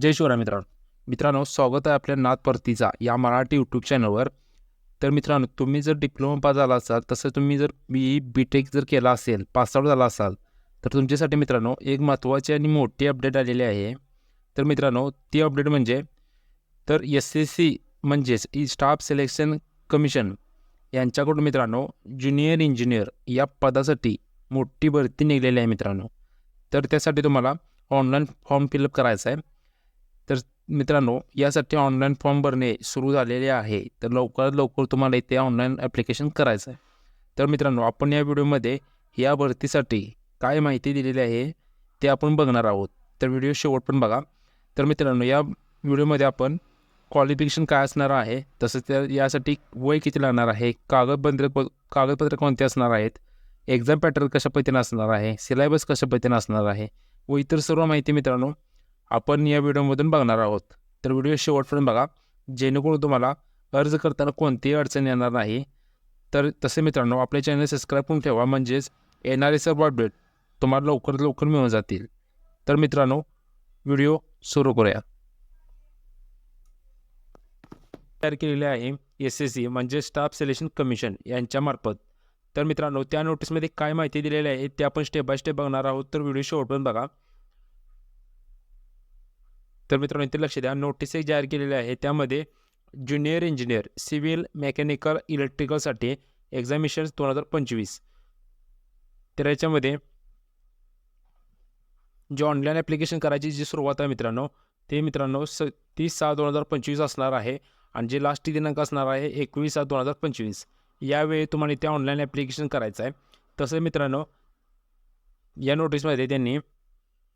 जय शिवराय मित्रांनो. मित्रांनो स्वागत आहे आपल्या नाथ परतीचा या मराठी यूट्यूब चॅनलवर तर मित्रांनो तुम्ही जर डिप्लोमा पास झाला असाल तसं तुम्ही जर बी बी टेक जर केला असेल पासआउट झाला असाल तर तुमच्यासाठी मित्रांनो एक महत्त्वाची आणि मोठी अपडेट आलेली आहे. तर मित्रांनो ती अपडेट म्हणजे तर एस एस सी म्हणजेच ई स्टाफ सिलेक्शन कमिशन यांच्याकडून मित्रांनो ज्युनियर इंजिनियर या पदासाठी मोठी भरती निघलेली आहे मित्रांनो. तर त्यासाठी तुम्हाला ऑनलाईन फॉर्म फिलअप करायचा आहे. मित्रांनो यासाठी ऑनलाईन फॉर्म भरणे सुरू झालेले आहे. तर लवकरात लवकर तुम्हाला इथे ऑनलाईन ॲप्लिकेशन करायचं आहे. तर मित्रांनो आपण या व्हिडिओमध्ये या भरतीसाठी काय माहिती दिलेली आहे ते आपण बघणार आहोत. तर व्हिडिओ शेवट पण बघा. तर मित्रांनो या व्हिडिओमध्ये आपण क्वालिफिकेशन काय असणार आहे तसंच त्या यासाठी वय किती लागणार आहे कागदपत्र कागदपत्र कोणते असणार आहेत एक्झाम पॅटर्न कशा पद्धतीनं असणार आहे सिलेबस कशा पद्धतीनं असणार आहे व इतर सर्व माहिती मित्रांनो आपण या व्हिडिओमधून बघणार आहोत. तर व्हिडिओ शेवटपर्यंत बघा. जेणेकरून तुम्हाला अर्ज करताना कोणतीही अडचण येणार नाही. तर तसे मित्रांनो आपले चॅनल सबस्क्राईब करून ठेवा. म्हणजेच येणारे सर्व अपडेट तुम्हाला लवकरात लवकर मिळून जातील. तर मित्रांनो व्हिडिओ सुरू करूया. तयार केलेले आहे एस एस सी म्हणजे स्टाफ सिलेक्शन कमिशन यांच्यामार्फत तर मित्रांनो त्या नोटीसमध्ये काय माहिती दिलेली आहे ते आपण स्टेप बाय स्टेप बघणार आहोत. तर व्हिडिओ शेवटपर्यंत बघा. तर मित्रांनो इथे लक्ष द्या. नोटीस एक जाहीर केलेली आहे. त्यामध्ये ज्युनियर इंजिनियर सिव्हिल मेकॅनिकल इलेक्ट्रिकलसाठी एक्झामिशन दोन हजार पंचवीस. तर याच्यामध्ये जे ऑनलाईन ॲप्लिकेशन करायची जी सुरुवात आहे मित्रांनो ते मित्रांनो स तीस सहा दोन हजार पंचवीस असणार आहे आणि जे लास्ट दिनांक असणार आहे एकवीस सात दोन हजार पंचवीस. यावेळी तुम्हाला इथे ऑनलाईन ॲप्लिकेशन करायचं आहे. तसं मित्रांनो या नोटीसमध्ये त्यांनी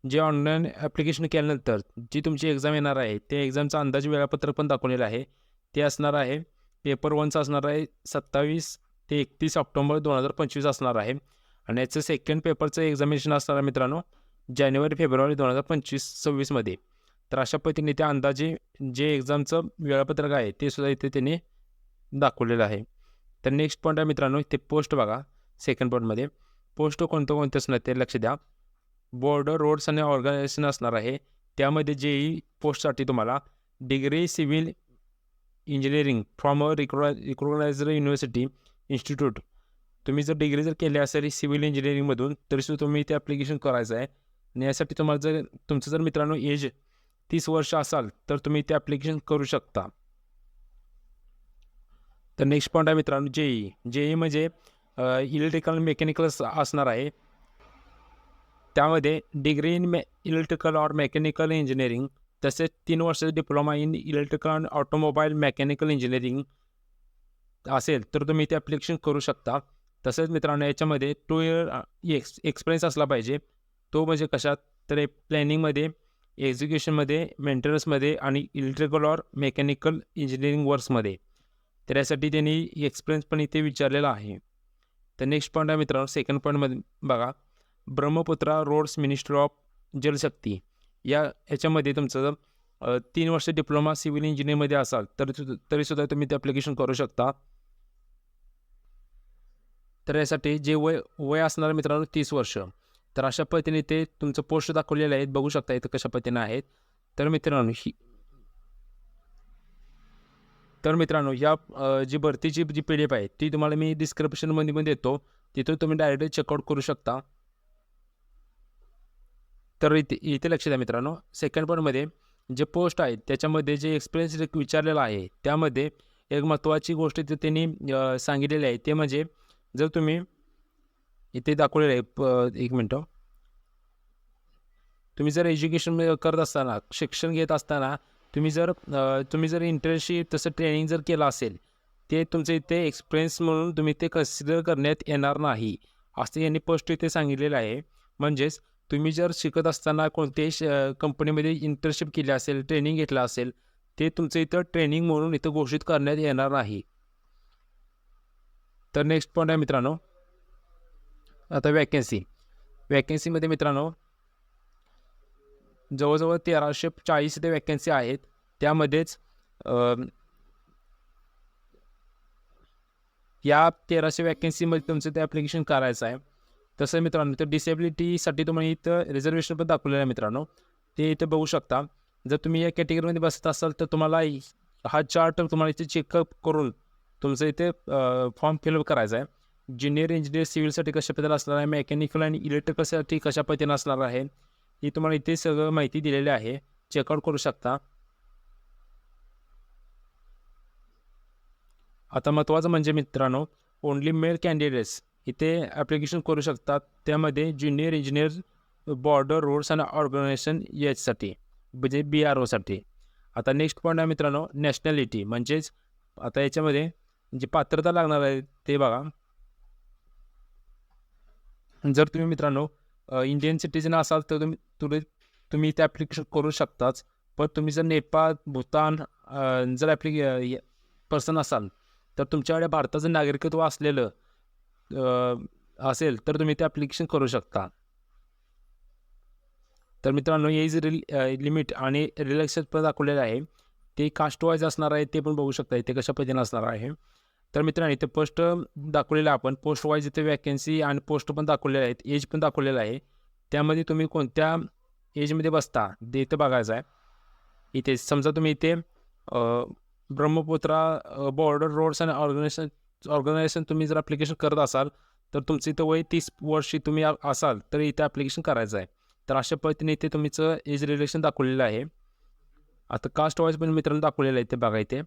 जे ऑनलाईन ॲप्लिकेशन केल्यानंतर जी तुमची एक्झाम येणार आहे त्या एक्झामचं अंदाज वेळापत्रक पण दाखवलेलं आहे. ते असणार आहे पेपर वनचं असणार आहे सत्तावीस ते एकतीस ऑक्टोबर दोन हजार पंचवीस असणार आहे. आणि याचं सेकंड पेपरचं एक्झामिनेशन असणार आहे मित्रांनो जानेवारी फेब्रुवारी दोन हजार पंचवीस सव्वीसमध्ये तर अशा पद्धतीने त्या अंदाजे जे एक्झामचं वेळापत्रक आहे ते सुद्धा इथे त्यांनी दाखवलेलं आहे. तर नेक्स्ट पॉईंट आहे मित्रांनो ते पोस्ट बघा सेकंड पॉईंटमध्ये पोस्ट कोणतं कोणतं असणार ते लक्ष द्या. बॉर्डर रोड्स आणि ऑर्गनायझेशन असणार आहे. त्यामध्ये जेई पोस्टसाठी तुम्हाला degree civil engineering from a reco recognised university institute. तुम्ही जर डिग्री जर केली असेल सिव्हिल इंजिनिअरिंगमधून तरीसुद्धा तुम्ही ते ॲप्लिकेशन करायचं आहे. आणि यासाठी तुम्हाला जर तुमचं जर मित्रांनो एज तीस वर्ष असाल तर तुम्ही ते ॲप्लिकेशन करू शकता. तर नेक्स्ट पॉईंट आहे मित्रांनो जेई जेई म्हणजे इलेक्ट्रिकल मेकॅनिकल असणार आहे. त्यामध्ये degree in me electrical or mechanical engineering तसेच तीन वर्षाचा diploma in electrical and automobile mechanical engineering असेल तर तुम्ही ते ॲप्लिकेशन करू शकता. तसेच मित्रांनो याच्यामध्ये टू इयर एक्स एक्सपिरियन्स असला पाहिजे. तो म्हणजे कशात? तर प्लॅनिंगमध्ये एक्झिक्युशनमध्ये मेंटेनन्समध्ये आणि इलेक्ट्रिकल ऑर मेकॅनिकल इंजिनिअरिंग वर्क्समध्ये तर यासाठी त्यांनी एक्सपिरियन्स पण इथे विचारलेला आहे. तर नेक्स्ट पॉईंट आहे मित्रांनो सेकंड पॉईंटमध्ये बघा. Brahmaputra roads ministry of Jalshakti. या ह्याच्यामध्ये तुमचं तीन वर्ष डिप्लोमा सिव्हिल इंजिनिअरमध्ये असाल तरी तरीसुद्धा तुम्ही ते ॲप्लिकेशन करू शकता. तर यासाठी जे वय वय असणार मित्रांनो तीस वर्ष. तर अशा पद्धतीने ते तुमचं पोस्ट दाखवलेले आहेत बघू शकता इथं कशा पद्धतीने आहेत. तर मित्रांनो ही तर मित्रांनो या जी भरतीची जी पी डी एफ आहे ती तुम्हाला मी डिस्क्रिप्शनमध्ये पण देतो. तिथून तुम्ही डायरेक्ट चेकआउट करू शकता. तर इथे इथे लक्ष द्या मित्रांनो. सेकंड पॉईंटमध्ये जे पोस्ट आहेत त्याच्यामध्ये जे एक्सपिरियन्स विचारलेला आहे त्यामध्ये एक महत्त्वाची गोष्ट इथे त्यांनी सांगितलेली आहे. ते म्हणजे जर तुम्ही इथे दाखवलेलं आहे प एक मिनटं हो. तुम्ही जर एज्युकेशन करत असताना शिक्षण घेत असताना तुम्ही जर तुम्ही जर इंटर्नशिप तसं ट्रेनिंग जर केलं असेल ते तुमचे इथे एक्सपिरियन्स म्हणून तुम्ही ते कन्सिडर करण्यात येणार नाही. असं यांनी पोस्ट इथे सांगितलेलं आहे. म्हणजेच तुम्ही जर शिकत असताना कोणत्याही कंपनीमध्ये इंटर्नशिप केली असेल ट्रेनिंग घेतलं असेल ते तुमचं इथं ट्रेनिंग म्हणून इथं घोषित करण्यात येणार नाही. तर नेक्स्ट पॉईंट आहे मित्रांनो. आता वॅकन्सी वॅकन्सीमध्ये मित्रांनो जवळजवळ तेराशे चाळीस ते वॅकन्सी आहेत. त्यामध्येच या तेराशे वॅकन्सीमध्ये तुमचं ते ॲप्लिकेशन करायचं आहे. तसं मित्रांनो तर डिसेबिलिटीसाठी तुम्हाला इथं रिझर्वेशन पण दाखवलेलं आहे मित्रांनो. ते इथं बघू शकता. जर तुम्ही या कॅटेगरीमध्ये बसत असाल तर तुम्हाला हा चार्ट तुम्हाला इथे चेकअप करून तुमचं इथे फॉर्म फिलअप करायचा आहे. ज्युनियर इंजिनियर सिव्हिलसाठी कशा पद्धतीने असणार आहे मेकॅनिकल आणि इलेक्ट्रिकलसाठी कशा पद्धतीने असणार आहे ही तुम्हाला इथे सगळं माहिती दिलेली आहे. चेकआउट करू शकता. आता महत्त्वाचं म्हणजे मित्रांनो ओनली मेल कॅन्डिडेट्स इथे ॲप्लिकेशन करू शकतात. त्यामध्ये junior engineer border roads and organisation याचसाठी म्हणजे बी आर ओसाठी आता नेक्स्ट पॉईंट आहे मित्रांनो नॅशनॅलिटी म्हणजेच आता याच्यामध्ये जी पात्रता लागणार आहे ते बघा. जर तुम्ही मित्रांनो इंडियन सिटीजन असाल तर तुम्ही तुम्ही तुम्ही इथे ॲप्लिकेशन करू शकताच. पण तुम्ही जर नेपाळ भूतान जर ॲप्लिके पर्सन असाल तर तुमच्याकडे भारताचं नागरिकत्व असलेलं असेल तर तुम्ही ते ॲप्लिकेशन करू शकता. तर मित्रांनो एज रिल लिमिट आणि रिलॅक्सेशन पण दाखवलेलं आहे. ते कास्ट वाईज असणार आहे ते पण बघू शकता इथे कशा पद्धतीने असणार आहे. तर मित्रांनो इथे पोस्ट दाखवलेलं आपण. पोस्ट वाईज इथे वॅकन्सी आणि पोस्ट पण दाखवलेले आहेत. एज पण दाखवलेलं आहे. त्यामध्ये तुम्ही कोणत्या एजमध्ये बसता ते इथं बघायचं आहे. इथे समजा तुम्ही इथे Brahmaputra border roads and organisation organisation तुम्ही जर ॲप्लिकेशन करत असाल तर तुमचं इथं वय तीस वर्षी तुम्ही असाल तर इथे ॲप्लिकेशन करायचं आहे. तर अशा पद्धतीने इथे तुमचं एज रिलेशन दाखवलेलं आहे. आता कास्ट वाईज पण मित्रांनो दाखवलेलं आहे ते बघा इथे.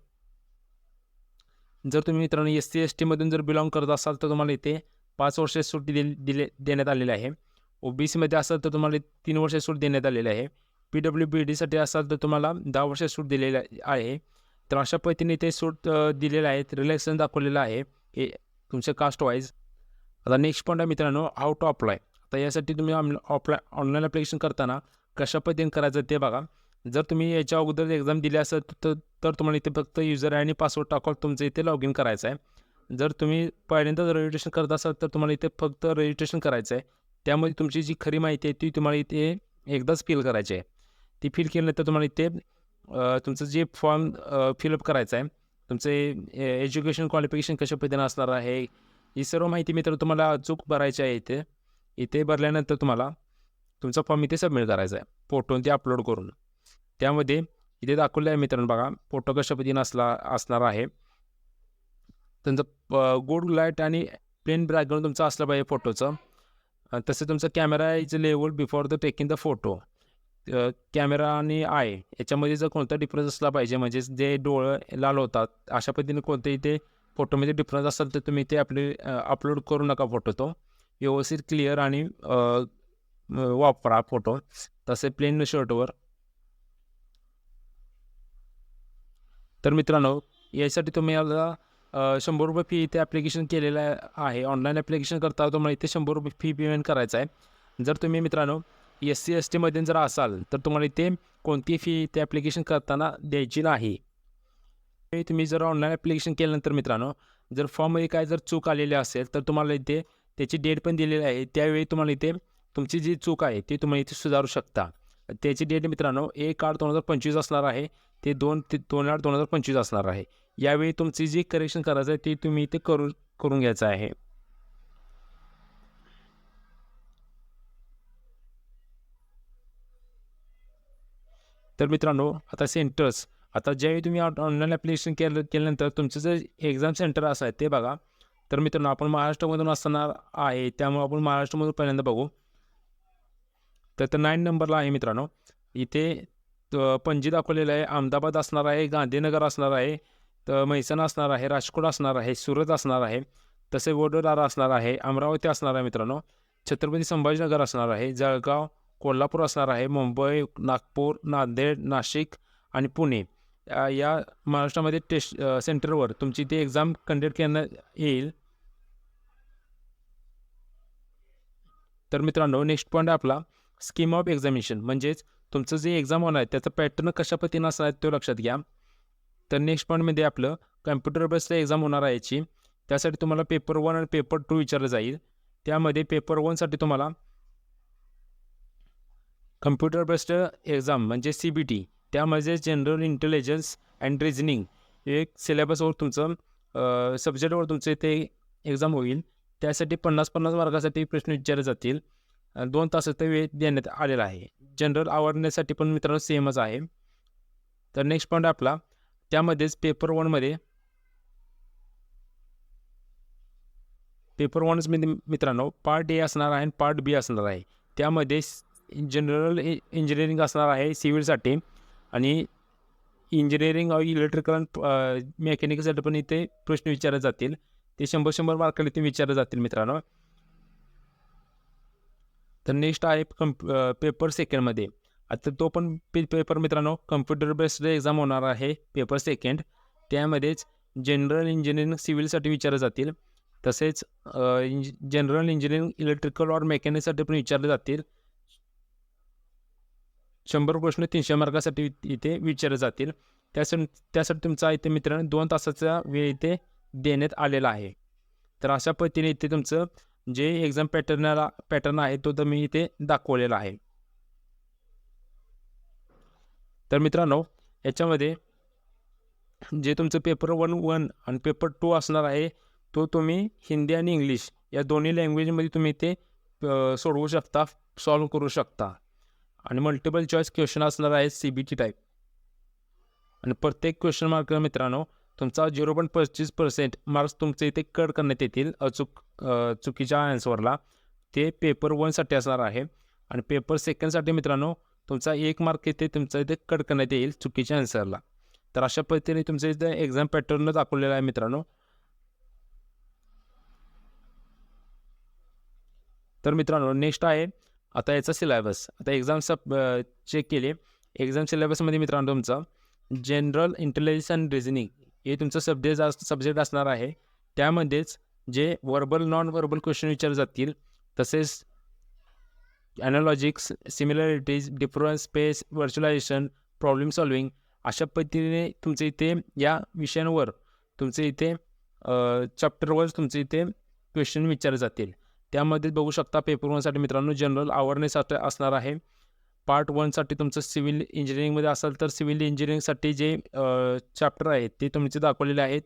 जर तुम्ही मित्रांनो एस सी एस टीमधून जर बिलॉंग करत असाल तर तुम्हाला इथे पाच वर्ष सुट्टी दिली दिले देण्यात आलेली आहे. ओ बी सीमध्ये असाल तर तुम्हाला तीन वर्ष सूट देण्यात आलेली आहे. पी डब्ल्यू बी डीसाठी असाल तर तुम्हाला दहा वर्ष सूट दिलेली आहे. तर अशा पद्धतीने ते सूट दिलेलं आहे रिलॅक्सेशन दाखवलेलं आहे हे तुमच्या कास्ट वाईज आता नेक्स्ट पॉईंट आहे मित्रांनो हाऊ टू अप्लाय आता यासाठी तुम्ही ऑफलाय ऑनलाईन ॲप्लिकेशन करताना कशा पद्धतीने करायचं ते बघा. जर तुम्ही याच्या अगोदर एक्झाम दिली असेल तर तर तुम्हाला इथे फक्त युजर आणि पासवर्ड टाकून तुमचं इथे लॉग इन करायचं आहे जर तुम्ही पहिल्यांदाच रजिस्ट्रेशन करत असाल तर तुम्हाला इथे फक्त रजिस्ट्रेशन करायचं आहे त्यामध्ये तुमची जी खरी माहिती आहे ती तुम्हाला इथे एकदाच फिल करायची आहे. ती फिल केल्यानंतर तुम्हाला इथे तुमचं जे फॉर्म फिलअप करायचं आहे तुमचे एज्युकेशन क्वालिफिकेशन कशा पद्धतीने असणार आहे ही सर्व माहिती मित्र तुम्हाला अचूक भरायची आहे इथे. इथे भरल्यानंतर तुम्हाला तुमचा फॉर्म इथे सबमिट करायचा आहे फोटो ते अपलोड करून. त्यामध्ये इथे दाखवलं आहे मित्रांनो बघा फोटो कशा पद्धतीने असला असणार आहे. त्यांचं गुड लाइट आणि प्लेन बॅकग्राऊंड तुमचं असलं पाहिजे फोटोचं तसं तुमचं camera is level before the taking the photo camera आणि आय याच्यामध्ये जर कोणता डिफरन्स असला पाहिजे म्हणजे जे डोळं लाल होतात अशा पद्धतीने कोणतेही ते फोटोमध्ये डिफरन्स असेल तर तुम्ही ते आपले अपलोड करू नका फोटो तो. व्यवस्थित क्लिअर आणि वापरा फोटो तसे प्लेन शर्टवर तर मित्रांनो यासाठी तुम्ही याला शंभर रुपये फी इथे ॲप्लिकेशन केलेलं आहे. ऑनलाईन ॲप्लिकेशन करता तुम्हाला इथे शंभर रुपये फी पेमेंट करायचं आहे. जर तुम्ही मित्रांनो एस सी एस टीमध्ये जर असाल तर तुम्हाला इथे कोणती फी ते ॲप्लिकेशन करताना द्यायची नाही. तुम्ही जर ऑनलाईन ॲप्लिकेशन केल्यानंतर मित्रांनो जर फॉर्ममध्ये काय जर चूक आलेली असेल तर तुम्हाला इथे त्याची डेट पण दिलेली आहे. त्यावेळी तुम्हाला इथे तुमची जी चूक आहे ती तुम्ही इथे सुधारू शकता. त्याची डेट मित्रांनो एक आठ दोन हजार पंचवीस असणार आहे. ते दोन ते दोन आठ दोन हजार पंचवीस असणार आहे. यावेळी तुमची जी करेक्शन करायचं आहे ती तुम्ही इथे करू करून घ्यायचं आहे. तर मित्रांनो आता सेंटर्स आता ज्यावेळी तुम्ही ऑनलाईन ॲप्लिकेशन केलं केल्यानंतर तुमचं जे एक्झाम सेंटर असं आहे ते बघा. तर मित्रांनो आपण महाराष्ट्रामधून असणार आहे त्यामुळे आपण महाराष्ट्रामधून पहिल्यांदा बघू. तर तर नाईन नंबरला आहे मित्रांनो. इथे पणजी दाखवलेलं आहे अहमदाबाद असणार आहे गांधीनगर असणार आहे तर म्हैसाण असणार आहे राजकोट असणार आहे सुरत असणार आहे तसे वडोदरा असणार आहे अमरावती असणार आहे मित्रांनो छत्रपती संभाजीनगर असणार आहे जळगाव कोल्हापूर असणार आहे मुंबई नागपूर नांदेड नाशिक आणि पुणे. या- महाराष्ट्रामध्ये टेस्ट सेंटरवर तुमची ती एक्झाम कंडक्ट करण्यात येईल. तर मित्रांनो नेक्स्ट पॉईंट आपला स्कीम ऑफ एक्झामिनेशन म्हणजेच तुमचं जे एक्झाम होणार आहे त्याचं पॅटर्न कशा पद्धतीनं असणार आहे तो लक्षात घ्या. तर नेक्स्ट पॉईंटमध्ये आपलं कम्प्युटर बेस्ड एक्झाम होणार आहे याची. त्यासाठी तुम्हाला पेपर वन आणि पेपर टू विचारलं जाईल. त्यामध्ये पेपर वनसाठी तुम्हाला कम्प्युटर बेस्ड एक्झाम म्हणजे सी बी टी त्यामध्ये जनरल इंटेलिजन्स अँड रिझनिंग हे एक सिलेबसवर तुमचं सब्जेक्टवर तुमचं ते एक्झाम होईल. त्यासाठी पन्नास पन्नास मार्कासाठी प्रश्न विचारले जातील. दोन तासाचा वेळ देण्यात आलेला आहे. जनरल अवेअरनेससाठी पण मित्रांनो सेमच आहे. तर नेक्स्ट पॉईंट आपला त्यामध्येच पेपर वनमध्ये पेपर वनमध्ये मित्रांनो पार्ट ए असणार आहे आणि पार्ट बी असणार आहे. त्यामध्ये जनरल इंजिनिअरिंग असणार आहे सिव्हिलसाठी. आणि इंजिनिअरिंग इलेक्ट्रिकल मेकॅनिकलसाठी पण इथे प्रश्न विचारले जातील. ते शंभर शंभर मार्काला इथे विचारले जातील मित्रांनो. तर नेक्स्ट आहे कम्प पेपर सेकंडमध्ये आता तो पण पे पेपर मित्रांनो कम्प्युटर बेस्ड एक्झाम होणार आहे पेपर सेकंड त्यामध्येच जनरल इंजिनिअरिंग सिव्हिलसाठी विचारले जातील. तसेच इंज जनरल इंजिनिअरिंग इलेक्ट्रिकल ऑर मेकॅनिकसाठी पण विचारले जातील. शंभर प्रश्न तीनशे मार्कासाठी इथे विचारले जातील. त्यासाठी त्यासाठी तुमचा इथे मित्रांनो दोन तासाचा वेळ इथे देण्यात आलेला आहे. तर अशा पद्धतीने इथे तुमचं जे एक्झाम पॅटर्नला पॅटर्न आहे तो तर मी इथे दाखवलेला आहे. तर मित्रांनो याच्यामध्ये जे तुमचं पेपर वन वन आणि पेपर टू असणार आहे तो तुम्ही हिंदी आणि इंग्लिश या दोन्ही लँग्वेजमध्ये तुम्ही ते सोडवू शकता सॉल्व करू शकता. आणि मल्टिपल चॉईस क्वेश्चन असणार आहे सी बी टी टाईप आणि प्रत्येक क्वेश्चन मार्क मित्रांनो तुमचा झिरो पॉईंट पस्तीस पर्सेंट मार्क्स तुमचे इथे कट करण्यात येतील अचूक चुकीच्या आन्सरला ते पेपर वनसाठी असणार आहे. आणि पेपर सेकंडसाठी मित्रांनो तुमचा एक मार्क इथे तुमचा इथे कट करण्यात येईल चुकीच्या आन्सरला तर अशा पद्धतीने तुमचं इथे एक्झाम पॅटर्न दाखवलेला आहे मित्रांनो. तर मित्रांनो नेक्स्ट आहे. आता याचा सिलेबस आता एक्झाम सब चेक केले. एक्झाम सिलेबसमध्ये मित्रांनो तुमचा जनरल इंटेलिजन्स अँड रिझनिंग हे तुमचं सब्जेक्ट सब्जेक्ट असणार आहे. त्यामध्येच जे वर्बल नॉन वर्बल क्वेश्चन विचारले जातील तसेच analogies similarities difference space virtualisation problem solving अशा पद्धतीने तुमचे इथे या विषयांवर तुमचे इथे चॅप्टरवर तुमचे इथे क्वेश्चन विचारले जातील. त्यामध्ये बघू शकता पेपर वनसाठी मित्रांनो जनरल अवेअरनेस असणार आहे. पार्ट वनसाठी तुमचं सिव्हिल इंजिनिअरिंगमध्ये असाल तर सिव्हिल इंजिनिअरिंगसाठी जे चॅप्टर आहेत ते तुमचे दाखवलेले आहेत.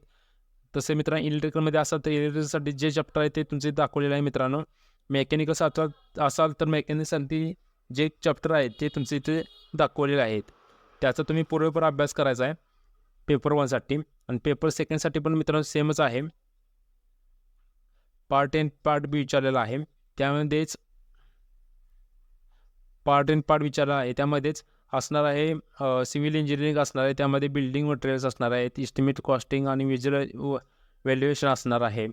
तसे मित्रांनो इलेक्ट्रिकलमध्ये असाल तर इलेक्ट्रिकलसाठी जे चॅप्टर आहे ते तुमचे दाखवलेले आहे मित्रांनो. मेकॅनिकल असाल तर मेकॅनिकसाठी जे चॅप्टर आहेत ते तुमचे इथे दाखवलेले आहेत. त्याचा तुम्ही पूर्वेपूर अभ्यास करायचा आहे. पेपर वनसाठी आणि पेपर सेकंडसाठी पण मित्रांनो सेमच आहे. पार्ट एन पार्ट बी विचारलेला आहे. त्यामध्येच पार्ट एन पार्ट विचारला आहे. त्यामध्येच असणार आहे सिव्हिल इंजिनिअरिंग असणार आहे. त्यामध्ये बिल्डिंग मटेरियल्स असणार आहेत. इस्टिमेट कॉस्टिंग आणि विज्युअल व्हॅल्युएशन असणार आहे.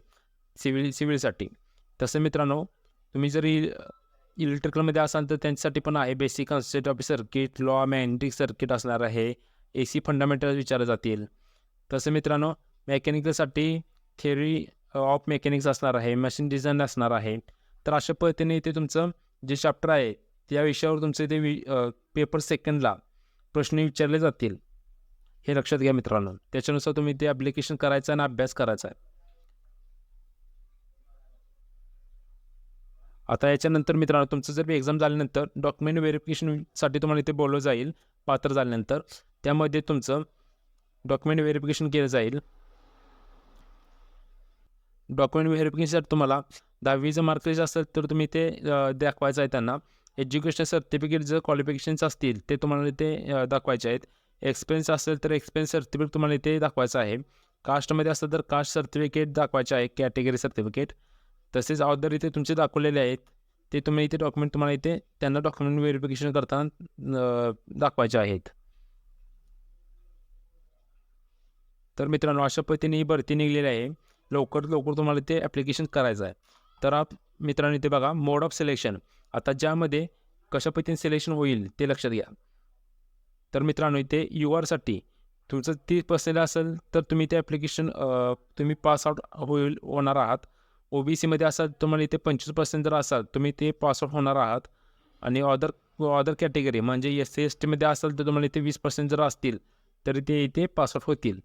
सिव्हिल सिव्हिलसाठी तसं मित्रांनो तुम्ही जरी इलेक्ट्रिकलमध्ये असाल तर त्यांच्यासाठी पण आहे. Basic concept of circuit law magnetic circuit असणार आहे. ए सी फंडामेंटल विचारले जातील. तसं मित्रांनो मेकॅनिकलसाठी थेरी ऑफ मेकॅनिक्स असणार आहे मशीन डिझाईन असणार आहे. तर अशा पद्धतीने इथे तुमचं जे चॅप्टर आहे त्या विषयावर तुमचे ते वि पेपर सेकंडला प्रश्न विचारले जातील. हे लक्षात घ्या मित्रांनो. त्याच्यानुसार तुम्ही ते ॲप्लिकेशन करायचं आणि अभ्यास करायचा आहे. आता याच्यानंतर मित्रांनो तुमचं जर एक्झाम झाल्यानंतर डॉक्युमेंट व्हेरिफिकेशनसाठी तुम्हाला इथे बोललं जाईल पात्र झाल्यानंतर. त्यामध्ये तुमचं डॉक्युमेंट व्हेरिफिकेशन केलं जाईल. डॉक्युमेंट व्हेरिफिकेशनसाठी तुम्हाला दहावीचं मार्क असेल तर तुम्ही ते दाखवायचं आहे त्यांना. एज्युकेशन सर्टिफिकेट जर क्वालिफिकेशन्स असतील ते तुम्हाला इथे दाखवायचे आहेत. एक्सपिरियन्स असेल तर एक्सपिरियन्स सर्टिफिकेट तुम्हाला इथे दाखवायचं आहे. कास्टमध्ये असेल तर कास्ट सर्टिफिकेट दाखवायचे आहे कॅटेगरी सर्टिफिकेट तसेच अदर इथे तुमचे दाखवलेले आहेत ते तुम्ही इथे डॉक्युमेंट तुम्हाला इथे त्यांना डॉक्युमेंट व्हेरिफिकेशन करताना दाखवायचे आहेत. तर मित्रांनो अशा पद्धतीने ही भरती निघलेली आहे. लवकर लवकर तुम्हाला ते ॲप्लिकेशन करायचं आहे. तर आप मित्रांनो इथे बघा मोड ऑफ सिलेक्शन आता ज्यामध्ये कशा पद्धतीने सिलेक्शन होईल ते लक्षात घ्या. तर मित्रांनो इथे यू आरसाठी तुमचं तीस पर्सेंट असेल तर तुम्ही ते ॲप्लिकेशन तुम्ही पास आउट होईल होणार आहात. ओ बी सीमध्ये असाल तुम्हाला इथे पंचवीस पर्सेंट जर असाल तुम्ही ते पासआउट होणार आहात. आणि अदर अदर कॅटेगरी म्हणजे एस सी एस टीमध्ये असाल तर तुम्हाला इथे वीस पर्सेंट जर असतील तरी ते इथे पासआउट होतील.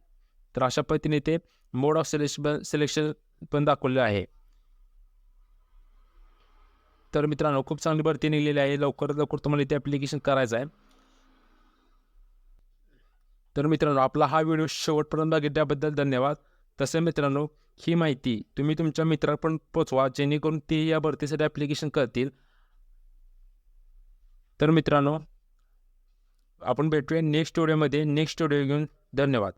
तर अशा पद्धतीने इथे मोड ऑफ सिलेक्शन सिलेक्शन पण दाखवलेलं आहे. तर मित्रांनो खूप चांगली भरती निघलेली आहे. लवकरात लवकर तुम्हाला इथे ॲप्लिकेशन करायचं आहे. तर मित्रांनो आपला हा व्हिडिओ शेवटपर्यंत बघितल्याबद्दल धन्यवाद. तसे मित्रांनो ही माहिती तुम्ही तुमच्या मित्रांपर्यंत पोचवा जेणेकरून ते या भरतीसाठी ॲप्लिकेशन करतील. तर मित्रांनो आपण भेटूया नेक्स्ट स्टुडिओमध्ये नेक्स्ट स्टुडिओ घेऊन धन्यवाद.